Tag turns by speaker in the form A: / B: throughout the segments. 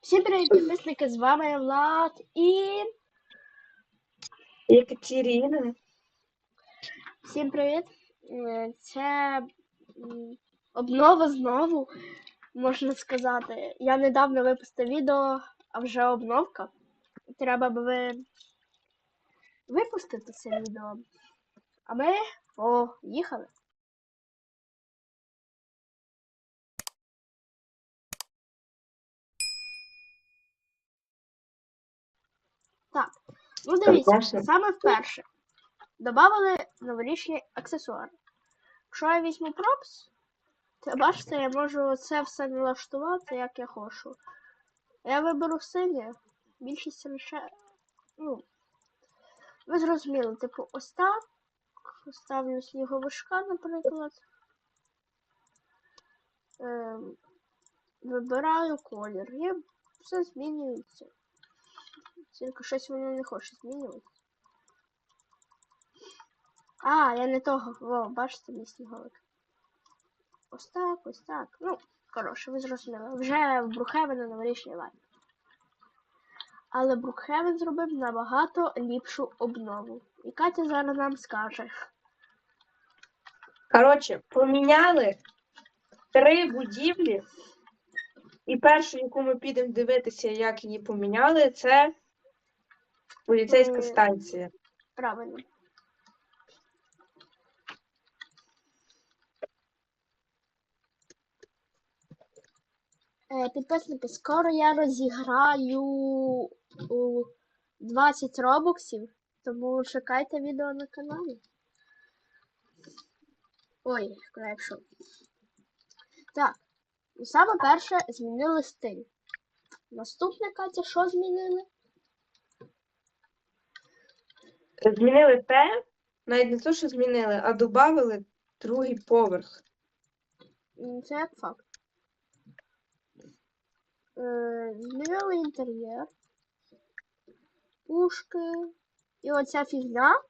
A: Всім привіт, підписники, з вами Влад і
B: Екатерина.
A: всім привіт. Е, Це обнова знову, можна сказати. Я недавно випустив відео, а вже обновка. Треба би ви випустити це відео. А ми поїхали. Так, ну дивіться, саме вперше додали новорічні аксесуари. Якщо я візьму пропс, то бачите, я можу це все налаштувати, як я хочу. Я виберу синє, більшість лише. Ну, ви зрозуміли, типу, ось так. Ставлю сніговишка, наприклад. Ем, вибираю колір. І все змінюється. Тільки щось воно не хоче змінювати. А, я не того. Во, бачите, мій сніговик. Ось так, ось так. Ну, коротше, ви зрозуміли. Вже в Брукхевена новорічний лайн. Але Брукхевен зробив набагато ліпшу обнову. І Катя зараз нам скаже.
B: Коротше, поміняли три будівлі. І першу, яку ми підемо дивитися, як її поміняли, це поліцейська
A: Е,
B: станція.
A: Правильно. Е, Підписники, скоро я розіграю у 20 робоксів, тому чекайте відео на каналі. Ой, якщо. Так, саме перше змінили стиль. Наступне, Катя, що змінили?
B: Змінили те, навіть не те, що змінили, а додали другий поверх.
A: Це як факт. Е, Змінили інтер'єр. Пушки. І оця фігня.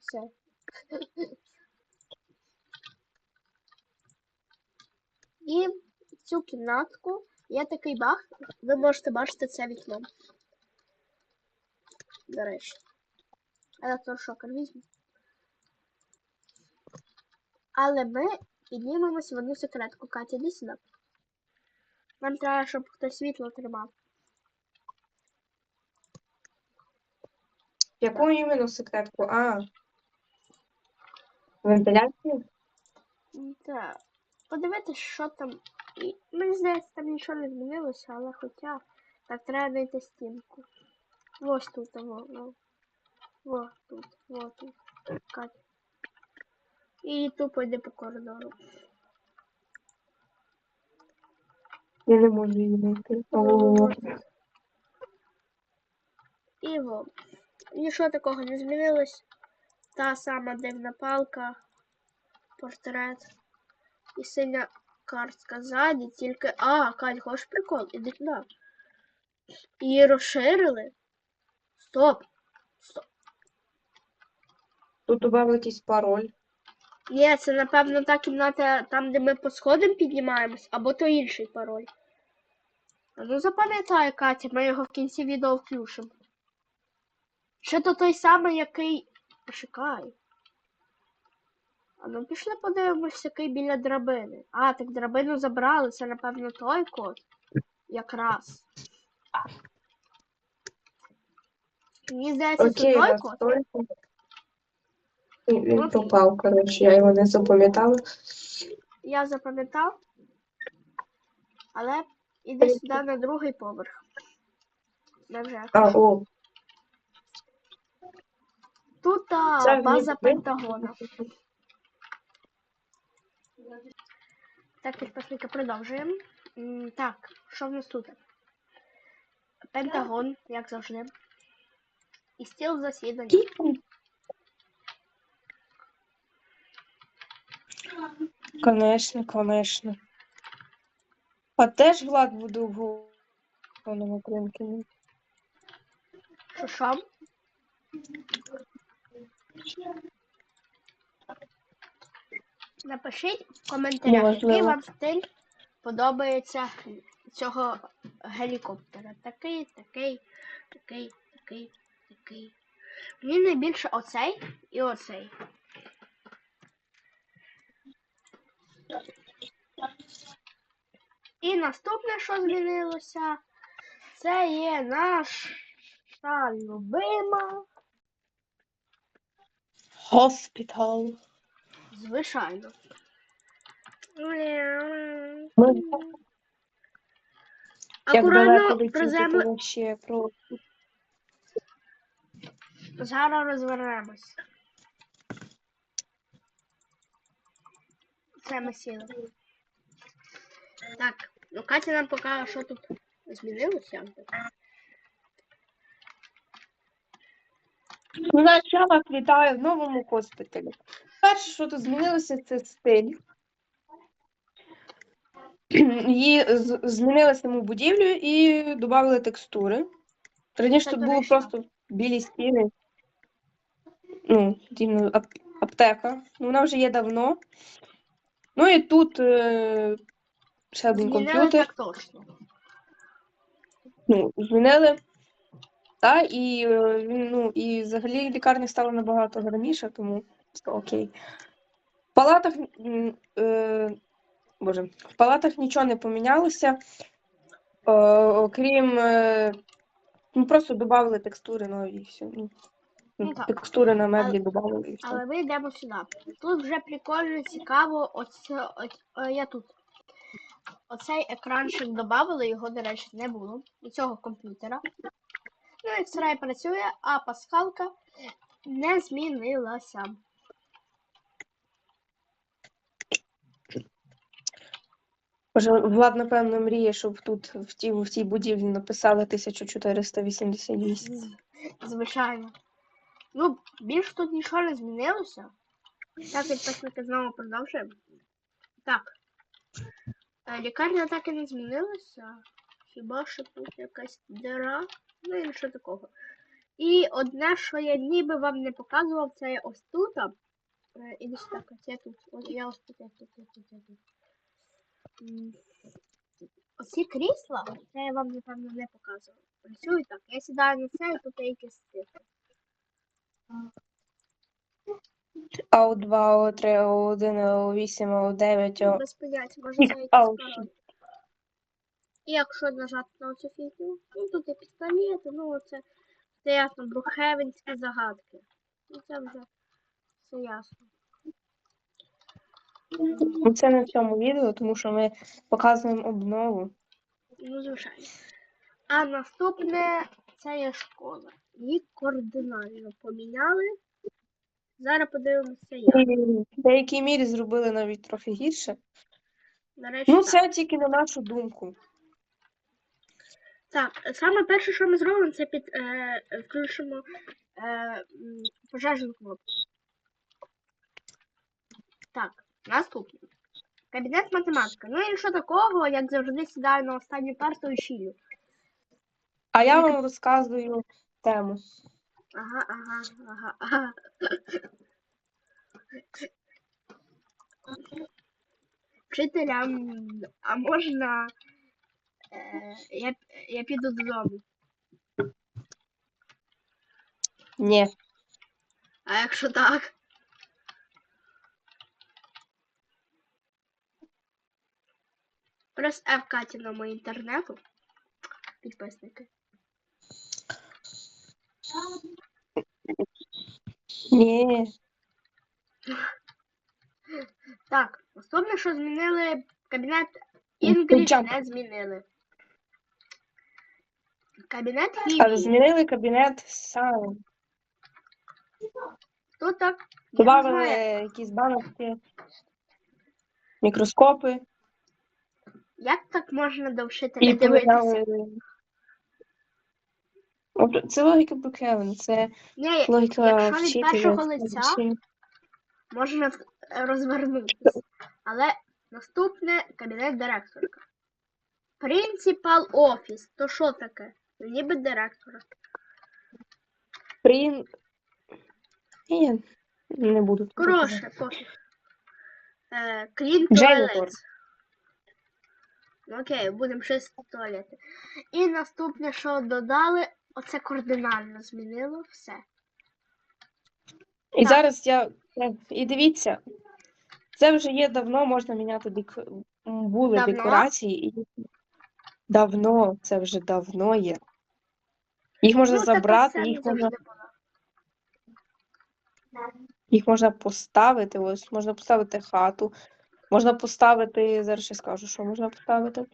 A: Все. І цю кімнатку є такий баг. Ви можете бачити це вікно. До речі. Електрошокер візьму. Але ми піднімемось в одну секретку. Катя, іди сюди. Нам треба, щоб хтось світло тримав.
B: Яку іменно секретку? А. Вентиляцію?
A: Так. Подивитись, що там. І... Мені здається, там нічого не змінилося, але хоча. Так, треба знайти стінку. Ось тут, во, во. Во тут, во тут. Катя. І тупо йде по коридору.
B: Я не можу її знайти.
A: І во. Нічого такого не змінилось. Та сама дивна палка, портрет і синя картка ззаді, тільки. А, Кать, хочеш прикол? Іди туди. Її розширили. Стоп. Стоп.
B: Тут додали якийсь пароль.
A: Ні, це напевно та кімната там, де ми по сходам піднімаємось, або то інший пароль. А ну запам'ятай, Катя, ми його в кінці відео включимо. Чи то той самий, який. Почекай. А ну пішли подивимось, який біля драбини. А, так драбину забрали, це напевно той код. Якраз. Мені здається, це той
B: настойку. Він він
A: Окей.
B: пропав, коротше, я його не запам'ятала.
A: Я запам'ятав. Але іди сюди на другий поверх. Ми вже.
B: А, о,
A: Тут а,
B: Це
A: база
B: ніби-
A: Пентагона. Так, підписники, продовжуємо. Так, що в нас тут? Пентагон, як завжди. І стіл засідання.
B: Конечно, конечно. А теж Влад буде в головному.
A: Що що? Напишіть в коментарях, який вам стиль подобається цього гелікоптера. Такий, такий, такий, такий, такий. Мені найбільше оцей і оцей. І наступне, що змінилося, це є наша любима,
B: Hospital.
A: Звичайно. Акуратно приземли...
B: про
A: Зараз розвернемось. Це ми сіли. Так, ну Катя нам покаже, що тут змінилося.
B: Ну, я вас вітаю в новому госпіталі. Перше, що тут змінилося, це стиль. Її змінили саму будівлю і додали текстури. Раніше тут було просто білі стіни. Ну, дійсно, аптека. Ну, вона вже є давно. Ну і тут е, ще один комп'ютер. ну, змінили. Та, і, е, ну, і взагалі лікарня стала набагато гарніша, тому все окей. В палатах, е, боже, в палатах нічого не помінялося, е, окрім е, ну, просто додали текстури нові і все. Ну,
A: Ну,
B: текстури на меблі додали і все.
A: Але ми йдемо сюди. Тут вже прикольно, цікаво. Оце, оць- е, я тут. Оцей екранчик додали, його, до речі, не було. У цього комп'ютера. Ну, X-Ray працює, а пасхалка не змінилася.
B: Боже, Влад, напевно, мріє, щоб тут в тій, в тій будівлі написали 1488.
A: З- Звичайно. Ну, більш тут нічого не змінилося. Так, підписники знову продовжуємо. Так. Е, Лікарня так і не змінилася. Хіба що тут якась дира? Ну і нічого такого. І одне, що я ніби вам не показував, це є ось тут. Е, Іди сюди, я тут. Ось я ось тут, я тут, я тут, я тут. Оці крісла, це я вам, напевно, не показував. Працюють так. Я сідаю на це, і тут є якісь цифри.
B: АУ2, АУ3, АУ1, АУ8, АУ9,
A: Без поняття, може
B: ау,
A: пароль. І якщо нажати на цю фігню, ну тут є пістолети, ну це, це ясно, брухевенські загадки. Ну це вже все ясно.
B: Ну, Це в цьому відео, тому що ми показуємо обнову.
A: Ну, звичайно. А наступне це є школа. Її кардинально поміняли. Зараз подивимося як.
B: В деякій мірі зробили навіть трохи гірше.
A: Речі,
B: Ну,
A: так.
B: це тільки на нашу думку.
A: Так, саме перше, що ми зробимо, це під е, включимо е, пожежну кнопку. Так, наступне. Кабінет математики. Ну і що такого, як завжди сідаю на останню парту і щілю.
B: А я вам розказую тему.
A: Ага, ага, ага, ага. Вчителям, а можна. Е, я, я піду додому.
B: Ні.
A: А якщо так? Прес F Катіному інтернету. Підписники.
B: Ні.
A: Так, наступне, що змінили кабінет English не змінили. Кабінет
B: Але
A: хімії.
B: змінили кабінет сам.
A: Тут так. я не
B: Добавили
A: знаю,
B: якісь баночки, мікроскопи
A: Як так можна до вчителя
B: і
A: дивитися?
B: поміняли. От Це логіка Брукевен, це
A: Ні,
B: логіка
A: якщо від
B: вчителя.
A: першого лиця,
B: Всі-
A: можна розвернутися. Але наступне кабінет директорка. Принципал офіс. То що таке? Ніби директора.
B: Прин... Ні, не буду.
A: Коротше, пофіг. Е,
B: Janitor.
A: Ну, Окей, будемо чистити туалети. І наступне, що додали, оце кардинально змінило все.
B: І
A: Так.
B: зараз я. е, І дивіться, це вже є давно, можна міняти дек... м, були
A: Давно?
B: декорації. І... Давно, це вже давно є. Їх можна
A: Ну,
B: забрати, їх можна, їх можна поставити. Ось можна поставити хату, можна поставити. Зараз ще скажу, що можна поставити.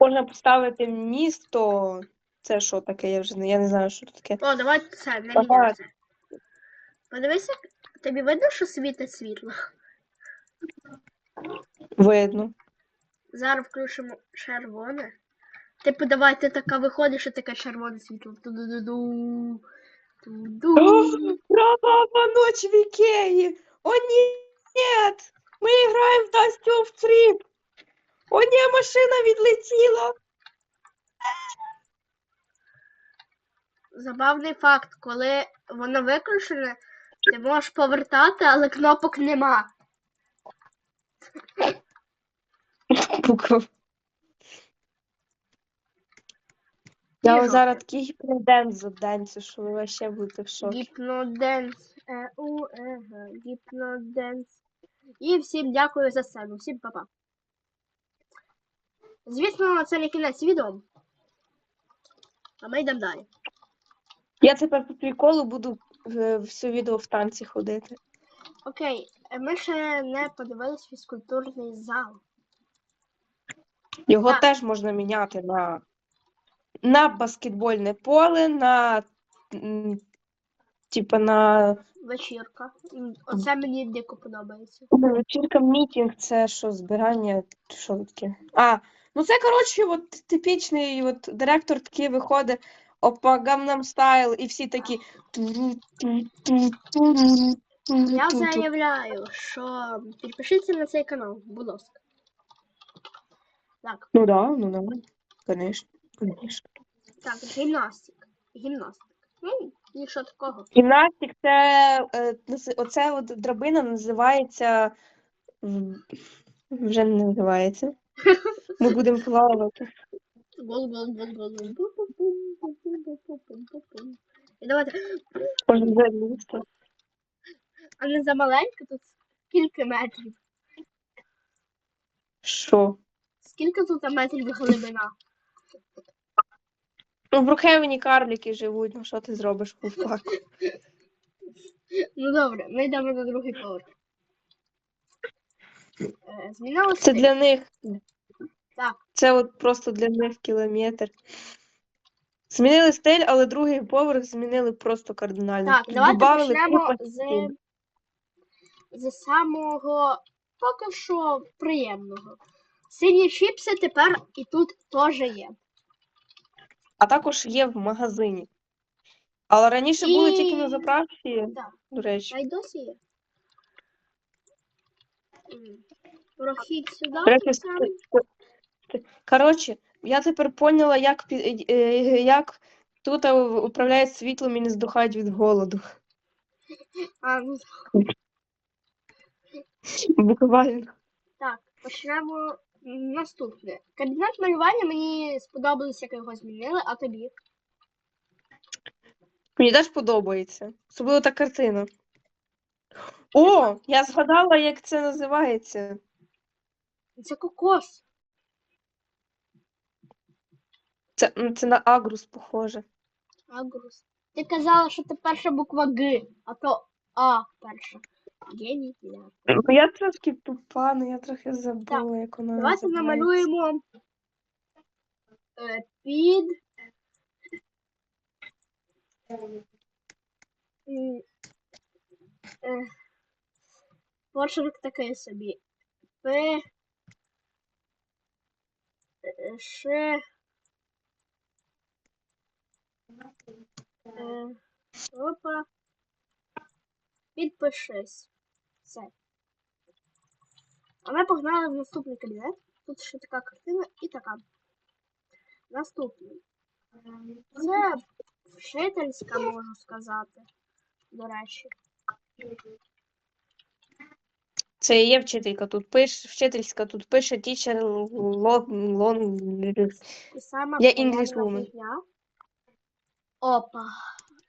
B: Можна поставити місто. Це що таке? Я вже не я не знаю, що це таке.
A: О, давай це, не
B: Ага.
A: Подивися, тобі видно, що світить світло?
B: Видно.
A: Зараз включимо червоне. Типу, давай ти така виходиш і таке червоне світло. Ту-ду-ду-ду. Ту-ду.
B: Кровавая ночь в Икее! О нет! Ми граємо в Dust of Trip! О ні, машина відлетіла!
A: Забавний факт, коли воно виключене, ти можеш повертати, але кнопок нема.
B: Букв. Я вам зараз такий гіпноденс заденцю, що ви ще будете в шокі.
A: Гіпноденс. Е, у, е, г, гіпноденс. І всім дякую за сцену. Всім па-па. Звісно, це не кінець відео. А ми йдемо далі.
B: Я тепер по приколу буду е, всю відео в танці ходити.
A: Окей, е, ми ще не подивились фізкультурний зал.
B: Його
A: Так.
B: теж можна міняти на, на баскетбольне поле, на типа на
A: Вечірка. Оце мені дико подобається.
B: Ну, Вечірка мітінг це що, збирання, що таке? А, ну це коротше, от типічний от директор такий виходить, опа, Gangnam Style, і всі такі.
A: Я заявляю, що підпишіться на цей канал, будь ласка. Так,
B: Ну да, ну да. Конечно, конечно.
A: Так, гімнастик. Гімнастик. Ну, нічого такого.
B: Гімнастик це е, оце от драбина називається. Вже не називається. Ми будемо плавати.
A: І давайте. А не замаленько, тут скільки метрів?
B: Що?
A: Скільки тут метрів глибина?
B: Ну, в Брукхевені карлики живуть, ну що ти зробиш у парку?
A: Ну добре, ми йдемо на другий поверх. Е, Змінилося.
B: Це для них.
A: Так.
B: Це от просто для них кілометр. Змінили стиль, але другий поверх змінили просто кардинально.
A: Так, давайте
B: добавили
A: почнемо з,
B: стін.
A: з самого поки що приємного. Сині чіпси тепер і тут теж є.
B: А також є в магазині. Але раніше були тільки на заправці,
A: Так.
B: до речі.
A: А й досі є. М. Прохід сюди.
B: Коротше, я тепер поняла, як, пі- е, е, як тут е, управляють світлом і не здухають від голоду.
A: А, ну,
B: Буквально.
A: так, почнемо наступне. Кабінет малювання мені сподобалось, як його змінили, а тобі.
B: Мені теж подобається. Особливо та картина. О, я згадала, як це називається.
A: Це кокос.
B: Це, це на агрус похоже.
A: Агрус. Ти казала, що це перша буква Г, а то А перша. Геній. я.
B: Ну, Я трошки тупа, ну я трохи забула, як вона
A: Давайте
B: називається.
A: намалюємо е, під м, е, почерк такий собі. П. е, Ш. Е, опа. Підпишись. Все. А ми погнали в наступний кабінет. Тут ще така картина і така. Наступний. Це вчительська, можу сказати. До речі.
B: Це і є вчителька. Тут пише вчительська, тут пише teacher long, long.
A: І
B: Я English woman.
A: Опа.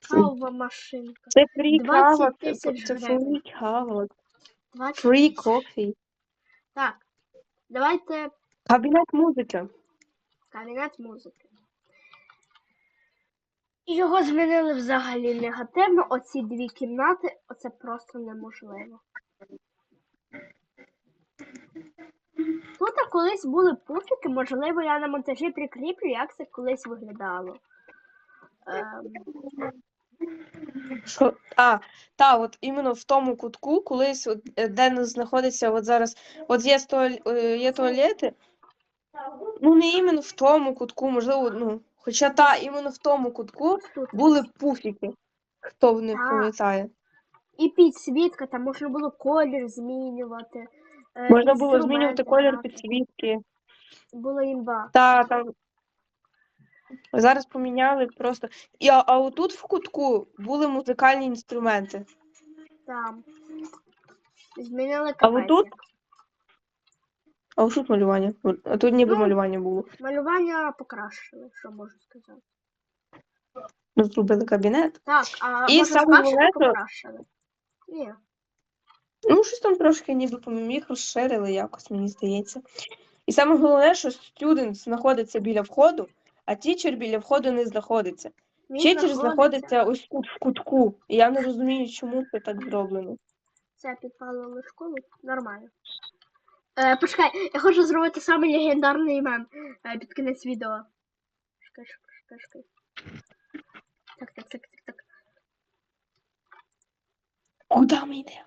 A: Кава машинка.
B: Це free
A: 20 тисяч гривень.
B: кава,
A: 20
B: free coffee.
A: Так. Давайте
B: Кабінет музики.
A: кабінет музики. Його змінили взагалі негативно. Оці дві кімнати, оце просто неможливо. Тут колись були пуфіки, можливо, я на монтажі прикріплю, як це колись виглядало. Ем,
B: Що? А, та, от іменно в тому кутку, колись, от, е, де не знаходиться от зараз, от є, туаль, е, є туалети, ну не іменно в тому кутку, можливо, ну, хоча та, іменно в тому кутку були пуфіки, хто в них пам'ятає.
A: І підсвітка, там можна було колір змінювати. е,
B: Можна було змінювати колір підсвітки.
A: Було імба.
B: Та, там. Зараз поміняли просто. І, а, а отут в кутку були музикальні інструменти.
A: Там. Змінили
B: А
A: капець.
B: отут? А ось тут малювання. А тут ніби
A: Ну,
B: малювання було.
A: Малювання покращили, що можу сказати.
B: Ну, зробили кабінет.
A: Так, а
B: І
A: може
B: саме головне,
A: що покращили? Ні.
B: Ну, щось там трошки ніби по-моєму, розширили якось, мені здається. І саме головне, що студент знаходиться біля входу, а тічер біля входу не знаходиться.
A: Він
B: Вчитель знаходиться ось тут в кутку. І я не розумію, чому це так зроблено.
A: Це підпалили школу. Нормально. Е, почекай, я хочу зробити самий легендарний мем е, під кінець відео. Чекай, чекай, чекай. Так, так, так, так, так.
B: Куди ми йдемо?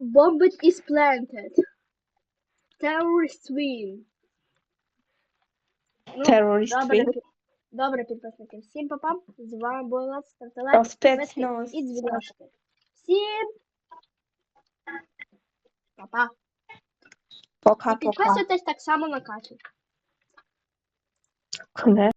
A: Bomb is planted. Terrorists win. Ну,
B: Терорист.
A: Добре, пі- добре, підписники. Всім папа. З вами була Стартелек.
B: Та спецнос.
A: І дзвіночки. Всім папа.
B: Пока-пока.
A: підписуйтесь так само на Катю.
B: Не.